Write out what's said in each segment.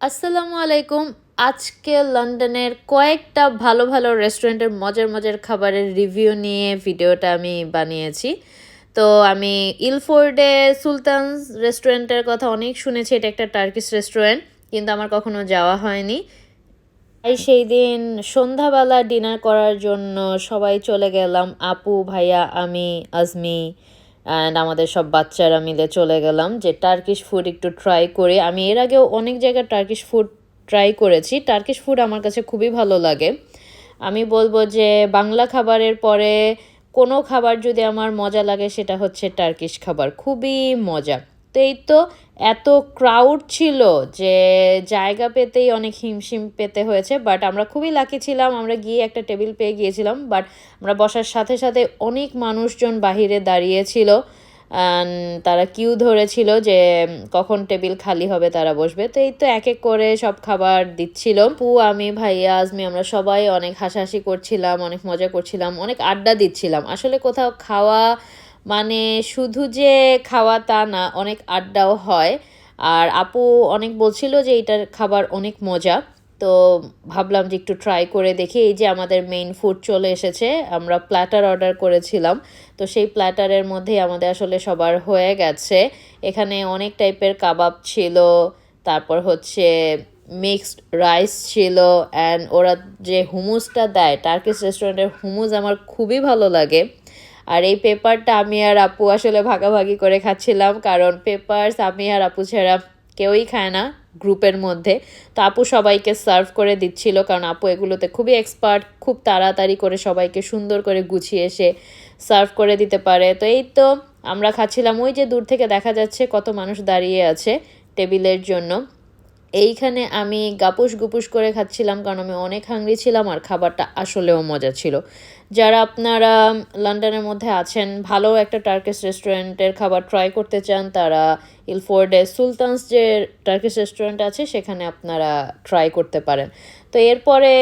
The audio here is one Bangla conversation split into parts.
আসসালামু আলাইকুম। আজকে লন্ডনের কয়েকটা ভালো ভালো রেস্টুরেন্টের মজার মজার খাবারের রিভিউ নিয়ে ভিডিওটা আমি বানিয়েছি। তো আমি ইলফোর্ডে সুলতানস রেস্টুরেন্টের কথা অনেক শুনেছি, এটা একটা টার্কিশ রেস্টুরেন্ট, কিন্তু আমার কখনো যাওয়া হয়নি। তাই সেই দিন সন্ধ্যাবেলা ডিনার করার জন্য সবাই চলে গেলাম, আপু, ভাইয়া, আমি, আজমি অ্যান্ড আমাদের সব বাচ্চারা মিলে চলে গেলাম যে টার্কিশ ফুড একটু ট্রাই করে। আমি এর আগেও অনেক জায়গায় টার্কিশ ফুড ট্রাই করেছি। টার্কিশ ফুড আমার কাছে খুবই ভালো লাগে। আমি বলব যে বাংলা খাবারের পরে কোনো খাবার যদি আমার মজা লাগে সেটা হচ্ছে টার্কিশ খাবার। খুবই মজা। এই তো এত ক্রাউড ছিল যে জায়গা পেতেই অনেক হিমশিম পেতে হয়েছে বাট আমরা খুবই লাকি ছিলাম, আমরা গিয়ে একটা টেবিল পেয়ে গিয়েছিলাম বাট আমরা বসার সাথে সাথে অনেক মানুষজন বাহিরে দাঁড়িয়েছিল তারা কিউ ধরেছিল যে কখন টেবিল খালি হবে তারা বসবে, তো এই তো এক এক করে সব খাবার দিচ্ছিল। পু, আমি, ভাইয়া, আজমি, আমরা সবাই অনেক হাসাহাসি করছিলাম, অনেক মজা করছিলাম, অনেক আড্ডা দিচ্ছিলাম, আসলে কোথাও খাওয়া মানে শুধু যে খাওয়া তা না, অনেক আড্ডাও হয়। আর আপু অনেক বলছিল যে এটার খাবার অনেক মজা। তো ভাবলাম যে একটু ট্রাই করে দেখি। এই যে আমাদের মেইন ফুড চলে এসেছে, আমরা প্ল্যাটার অর্ডার করেছিলাম। তো সেই প্ল্যাটারের মধ্যেই আমাদের আসলে সবার হয়ে গেছে। এখানে অনেক টাইপের কাবাব ছিল, তারপর হচ্ছে মিক্সড রাইস ছিল অ্যান্ড ওরা যে হুমুসটা দেয় টার্কিশ রেস্টুরেন্টের হুমুস আমার খুবই ভালো লাগে। আর এই পেপারটা আমি আর আপু আসলে ভাগাভাগি করে খাচ্ছিলাম, কারণ পেপারস আমি আর আপু ছাড়া কেউই খায় না গ্রুপের মধ্যে। তো আপু সবাইকে সার্ভ করে দিচ্ছিল, কারণ আপু এগুলোতে খুবই এক্সপার্ট, খুব তাড়াতাড়ি করে সবাইকে সুন্দর করে গুছিয়ে এসে সার্ভ করে দিতে পারে। তো এই তো আমরা খাচ্ছিলাম। ওই যে দূর থেকে দেখা যাচ্ছে কত মানুষ দাঁড়িয়ে আছে টেবিলের জন্য। এইখানে আমি গাপুস গুপুস করে খাচ্ছিলাম কারণ আমি অনেক হাংরি ছিলাম আর খাবারটা আসলেও মজা ছিল। যারা আপনারা লন্ডনের মধ্যে আছেন, ভালো একটা টার্কিশ রেস্টুরেন্টের খাবার ট্রাই করতে চান, তারা ইলফোর্ডে সুলতানস যে টার্কিশ রেস্টুরেন্ট আছে, সেখানে আপনারা ট্রাই করতে পারেন। তো এরপরে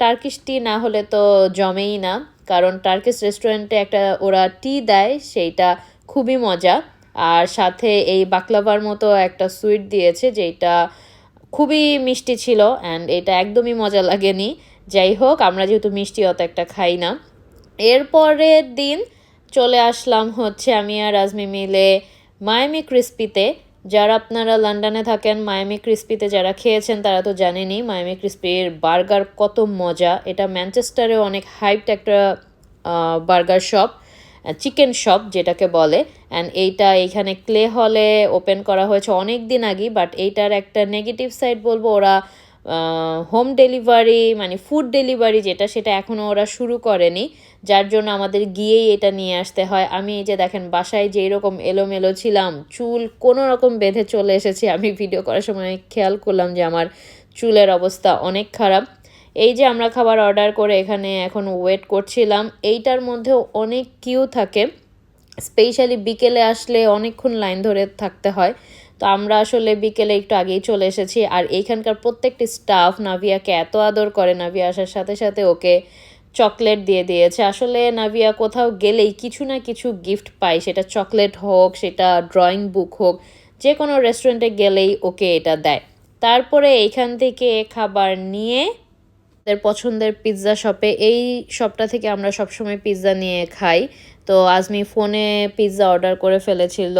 টার্কিশ টি না হলে তো জমেই না, কারণ টার্কিশ রেস্টুরেন্টে একটা ওরা টি দেয়, সেইটা খুবই মজা। আর সাথে এই বাকলাভার মতো একটা সুইট দিয়েছে যেটা খুবই মিষ্টি ছিল অ্যান্ড এটা একদমই মজা লাগেনি। যাই হোক, আমরা যেহেতু মিষ্টি অত একটা খাই না। এরপরের দিন চলে আসলাম হচ্ছে আমি আর আজমি মিলে মায়ামি ক্রিস্পিতে। যারা আপনারা লন্ডনে থাকেন, মায়ামি ক্রিস্পিতে যারা খেয়েছেন, তারা তো জানেনই মায়ামি ক্রিস্পির বার্গার কত মজা। এটা ম্যানচেস্টারে অনেক হাইপড একটা বার্গার শপ। চিকেন শপ যেটাকে বলে। অ্যান্ড এইটা এইখানে ক্লে হলে ওপেন করা হয়েছে অনেক দিন আগেই বাট এইটার একটা নেগেটিভ সাইড বলব, ওরা হোম ডেলিভারি মানে ফুড ডেলিভারি যেটা, সেটা এখনও ওরা শুরু করেনি। যার জন্য আমাদের গিয়েই এটা নিয়ে আসতে হয়। আমি এই যে দেখেন, বাসায় যেই রকম এলোমেলো ছিলাম, চুল কোনো রকম বেঁধে চলে এসেছি। আমি ভিডিও করার সময় খেয়াল করলাম যে আমার চুলের অবস্থা অনেক খারাপ। এই যে আমরা খাবার অর্ডার করে এখানে এখন ওয়েট করছিলাম, এইটার মধ্যেও অনেক কিউ থাকে। স্পেশালি বিকেলে আসলে অনেকক্ষণ লাইন ধরে থাকতে হয়। তো আমরা আসলে বিকেলে একটু আগেই চলে এসেছি। আর এইখানকার প্রত্যেকটি স্টাফ নাভিয়াকে এত আদর করে, নাভিয়া আসার সাথে সাথে ওকে চকলেট দিয়ে দিয়েছে। আসলে নাভিয়া কোথাও গেলেই কিছু না কিছু গিফট পায়। সেটা চকলেট হোক, সেটা ড্রয়িং বুক হোক যে কোনো রেস্টুরেন্টে গেলেই ওকে এটা দেয়। তারপরে এইখান থেকে খাবার নিয়ে আমাদের পছন্দের পিৎজা শপে এই শপটা থেকে আমরা সবসময় পিৎজা নিয়ে খাই। তো আজমি ফোনে পিৎজা অর্ডার করে ফেলেছিল,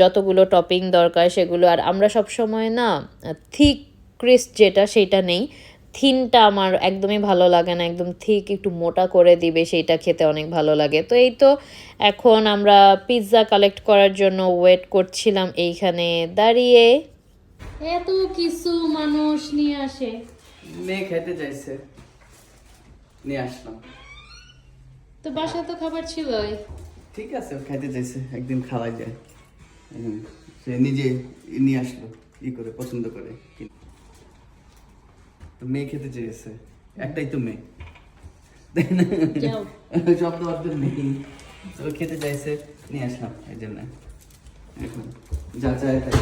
যতগুলো টপিং দরকার সেগুলো। আর আমরা সব সময় না থিক ক্রিস্প যেটা সেটা নেই। থিনটা আমার একদমই ভালো লাগে না, একদম থিক একটু মোটা করে দিবে সেইটা খেতে অনেক ভালো লাগে। তো এই তো এখন আমরা পিৎজা কালেক্ট করার জন্য ওয়েট করছিলাম এইখানে দাঁড়িয়ে। এত কিছু মানুষ নিয়ে আসে। মেয়ে খেতে চাইছে। নিয়ে আসলাম। তো বাসায় তো খাবার ছিলই। ঠিক আছে খেতে চাইছে একদিন খাওয়া যায়। সে নিজে নিয়ে আসলো ই করে পছন্দ করে। তো মেয়ে খেতে চেয়েছে একটাই তো মেয়ে। তাই না? সব তো অর্ধেক নেই তো খেতে চাইছে নিয়ে আসলাম এই জন্য। এখন যা চায় তাই।